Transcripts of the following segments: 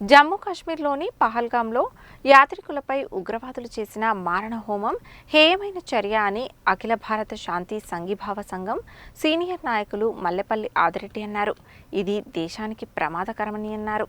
జమ్మూ కాశ్మీర్లోని పహల్గాంలో యాత్రికులపై ఉగ్రవాదులు చేసిన మారణ హోమం హేయమైన చర్య అని అఖిల భారత శాంతి సంఘీభావ సంఘం సీనియర్ నాయకులు మల్లెపల్లి ఆదిరెడ్డి అన్నారు. ఇది దేశానికి ప్రమాదకరమని అన్నారు.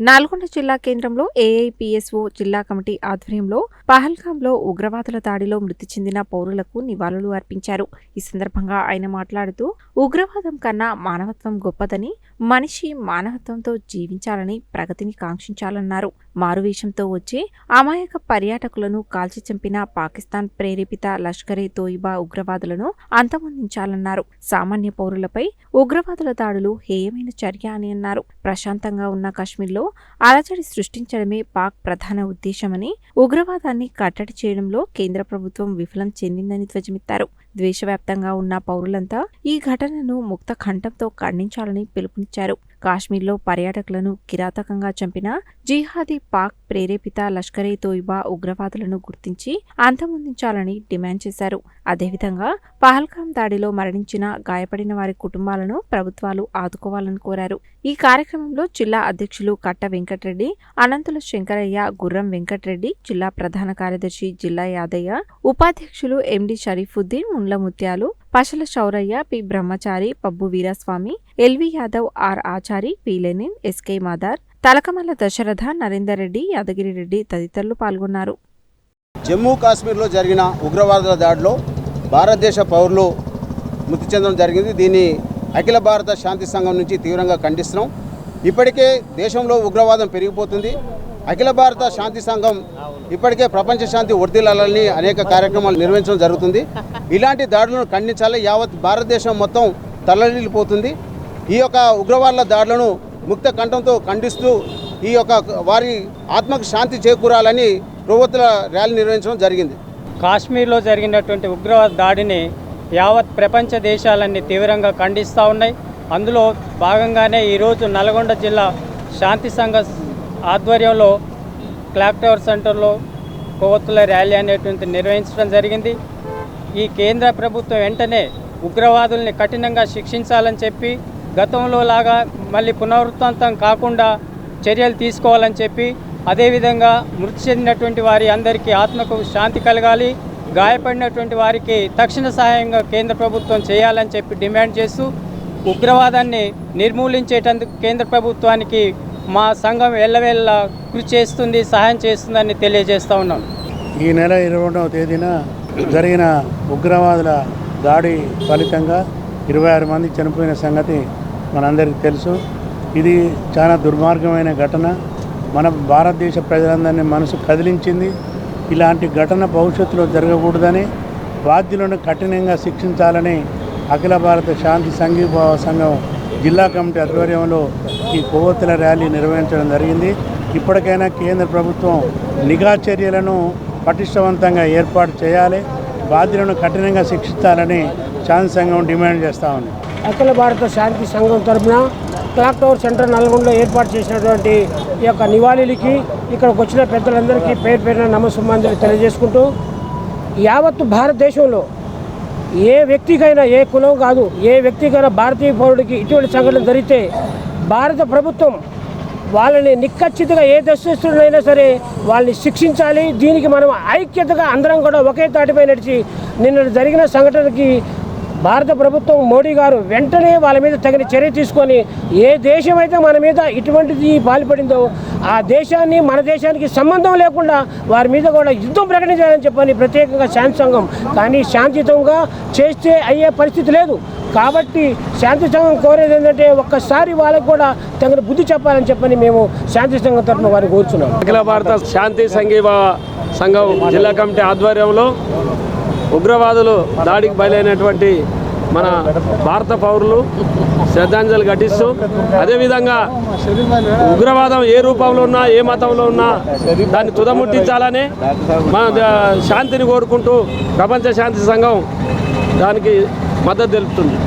నల్గొండ జిల్లా కేంద్రంలో ఏఐపిఎస్ఓ జిల్లా కమిటీ ఆధ్వర్యంలో పహల్గాంలో ఉగ్రవాదుల దాడిలో మృతి చెందిన పౌరులకు నివాళులు అర్పించారు. ఈ సందర్భంగా ఆయన మాట్లాడుతూ ఉగ్రవాదం కన్నా మానవత్వం గొప్పదని మనిషి మానవత్వంతో జీవించాలని ప్రగతిని కాంక్షించాలన్నారు. మారువేషంతో వచ్చే అమాయక పర్యాటకులను కాల్చి చంపిన పాకిస్తాన్ ప్రేరేపిత లష్కరే తోయిబా ఉగ్రవాదులను అంతమొందించాలన్నారు. సామాన్య పౌరులపై ఉగ్రవాదుల దాడులు హేయమైన చర్య అని అన్నారు. ప్రశాంతంగా ఉన్న కాశ్మీర్లో అలజడి సృష్టించడమే పాక్ ప్రధాన ఉద్దేశమని ఉగ్రవాదాన్ని కట్టడి చేయడంలో కేంద్ర ప్రభుత్వం విఫలం చెందిందని ధ్వజమెత్తారు. ద్వేషవ్యాప్తంగా ఉన్న పౌరులంతా ఈ ఘటనను ముక్త కంఠంతో ఖండించాలని పిలుపునిచ్చారు. కాశ్మీర్లో పర్యాటకులను కిరాతకంగా చంపిన జిహాదీ పాక్ ప్రేరేపిత లష్కరే తోయిబా ఉగ్రవాదులను గుర్తించి అంతమొందించాలని డిమాండ్ చేశారు. అదేవిధంగా పహల్గాం దాడిలో మరణించిన గాయపడిన వారి కుటుంబాలను ప్రభుత్వాలు ఆదుకోవాలని కోరారు. ఈ కార్యక్రమంలో జిల్లా అధ్యక్షులు కట్ట వెంకటరెడ్డి అనంతుల శంకరయ్య గుర్రం వెంకటరెడ్డి జిల్లా ప్రధాన కార్యదర్శి జిల్లా యాదయ్య ఉపాధ్యక్షులు ఎండి Sharifuddin Mundla Mutyalu Pasula Sauraiah P. Brahmachari Pabbu Veeraswamy LV Yadav R. Achari P. Lenin SK Madar Talakamalla Dasaratha Narender Reddy Yadagiri Reddy తదితరులు పాల్గొన్నారు. జమ్మూ కాశ్మీర్లో జరిగిన ఉగ్రవాదుల దాడిలో భారతదేశ పౌరులు మృతి చెందడం జరిగింది. దీన్ని అఖిల భారత శాంతి సంఘం నుంచి తీవ్రంగా ఖండిస్తున్నాం. ఇప్పటికే దేశంలో ఉగ్రవాదం పెరిగిపోతుంది. అఖిల భారత శాంతి సంఘం ఇప్పటికే ప్రపంచ శాంతి వర్దిల్లాలని అనేక కార్యక్రమాలు నిర్వహించడం జరుగుతుంది. ఇలాంటి దాడులను ఖండించాలి యావత్ భారతదేశం మొత్తం తల్లడిల్లిపోతుంది. ఈ యొక్క ఉగ్రవాదుల దాడులను ముక్త కంఠంతో ఖండిస్తూ ఈ యొక్క వారి ఆత్మకు శాంతి చేకూరాలని ప్రవృత్తుల ర్యాలీ నిర్వహించడం జరిగింది. కాశ్మీర్లో జరిగినటువంటి ఉగ్రవాద దాడిని యావత్ ప్రపంచ దేశాలన్నీ తీవ్రంగా ఖండిస్తూ ఉన్నాయి. అందులో భాగంగానే ఈరోజు నల్గొండ జిల్లా శాంతి సంఘ ఆధ్వర్యంలో క్లాక్ టవర్ సెంటర్లో కొవ్వొత్తుల ర్యాలీ అనేటువంటి నిర్వహించడం జరిగింది. ఈ కేంద్ర ప్రభుత్వం వెంటనే ఉగ్రవాదుల్ని కఠినంగా శిక్షించాలని చెప్పి గతంలో లాగా మళ్ళీ పునరుత్తం కాకుండా చర్యలు తీసుకోవాలని చెప్పి అదేవిధంగా మృతి చెందినటువంటి వారి అందరికీ ఆత్మకు శాంతి కలగాలి గాయపడినటువంటి వారికి తక్షణ సహాయంగా కేంద్ర ప్రభుత్వం చేయాలని చెప్పి డిమాండ్ చేస్తూ ఉగ్రవాదాన్ని నిర్మూలించేటందుకు కేంద్ర ప్రభుత్వానికి మా సంఘం ఎల్లవేళ్ళ కృషి చేస్తుంది సహాయం చేస్తుందని తెలియజేస్తూ ఉన్నాం. ఈ నెల ఇరవై రెండవ తేదీన జరిగిన ఉగ్రవాదుల దాడి ఫలితంగా ఇరవై ఆరు మంది చనిపోయిన సంగతి మనందరికీ తెలుసు. ఇది చాలా దుర్మార్గమైన ఘటన. మన భారతదేశ ప్రజలందరినీ మనసు కదిలించింది. ఇలాంటి ఘటన భవిష్యత్తులో జరగకూడదని బాధ్యులను కఠినంగా శిక్షించాలని అఖిల భారత శాంతి సంఘీభావ సంఘం జిల్లా కమిటీ ఆధ్వర్యంలో ఈ కొవ్వొత్తుల ర్యాలీ నిర్వహించడం జరిగింది. ఇప్పటికైనా కేంద్ర ప్రభుత్వం నిఘా చర్యలను పటిష్టవంతంగా ఏర్పాటు చేయాలి. బాధ్యులను కఠినంగా శిక్షించాలని శాంతి సంఘం డిమాండ్ చేస్తూ ఉంది. అఖిల భారత శాంతి సంఘం తరఫున క్లాక్ టవర్ సెంటర్ నల్గొండలో ఏర్పాటు చేసినటువంటి ఈ యొక్క నివాళులకి ఇక్కడికి వచ్చిన పెద్దలందరికీ పేరు పేరున నమస్సుమాంజలి తెలియజేసుకుంటూ యావత్తు భారతదేశంలో ఏ వ్యక్తికైనా ఏ కులం కాదు ఏ వ్యక్తికైనా భారతీయ పౌరుడికి ఇటువంటి సంఘటన జరిగితే భారత ప్రభుత్వం వాళ్ళని నిక్కచ్చితగా ఏ దశస్తుడైనా సరే వాళ్ళని శిక్షించాలి. దీనికి మనం ఐక్యతగా అందరం కూడా ఒకే తాటిపై నడిచి నిన్న జరిగిన సంఘటనకి భారత ప్రభుత్వం మోడీ గారు వెంటనే వాళ్ళ మీద తగిన చర్య తీసుకొని ఏ దేశం అయితే మన మీద ఇటువంటిది పాల్పడిందో ఆ దేశాన్ని మన దేశానికి సంబంధం లేకుండా వారి మీద కూడా యుద్ధం ప్రకటించాలని చెప్పని ప్రత్యేకంగా శాంతి సంఘం కానీ శాంతియుతంగా చేస్తే అయ్యే పరిస్థితి లేదు. కాబట్టి శాంతి సంఘం కోరేది ఏంటంటే ఒక్కసారి వాళ్ళకు కూడా తగిన బుద్ధి చెప్పాలని చెప్పని మేము శాంతి సంఘం తరఫున వారిని కోరుచున్నాం. అఖిల భారత శాంతి సంఘీవ సంఘం జిల్లా కమిటీ ఆధ్వర్యంలో ఉగ్రవాదులు దాడికి బయలైనటువంటి మన భారత పౌరులు శ్రద్ధాంజలి ఘటిస్తూ అదేవిధంగా ఉగ్రవాదం ఏ రూపంలో ఉన్నా ఏ మతంలో ఉన్నా దాన్ని తుదముట్టించాలని మన శాంతిని కోరుకుంటూ ప్రపంచ శాంతి సంఘం దానికి మద్దతు తెలుపుతుంది.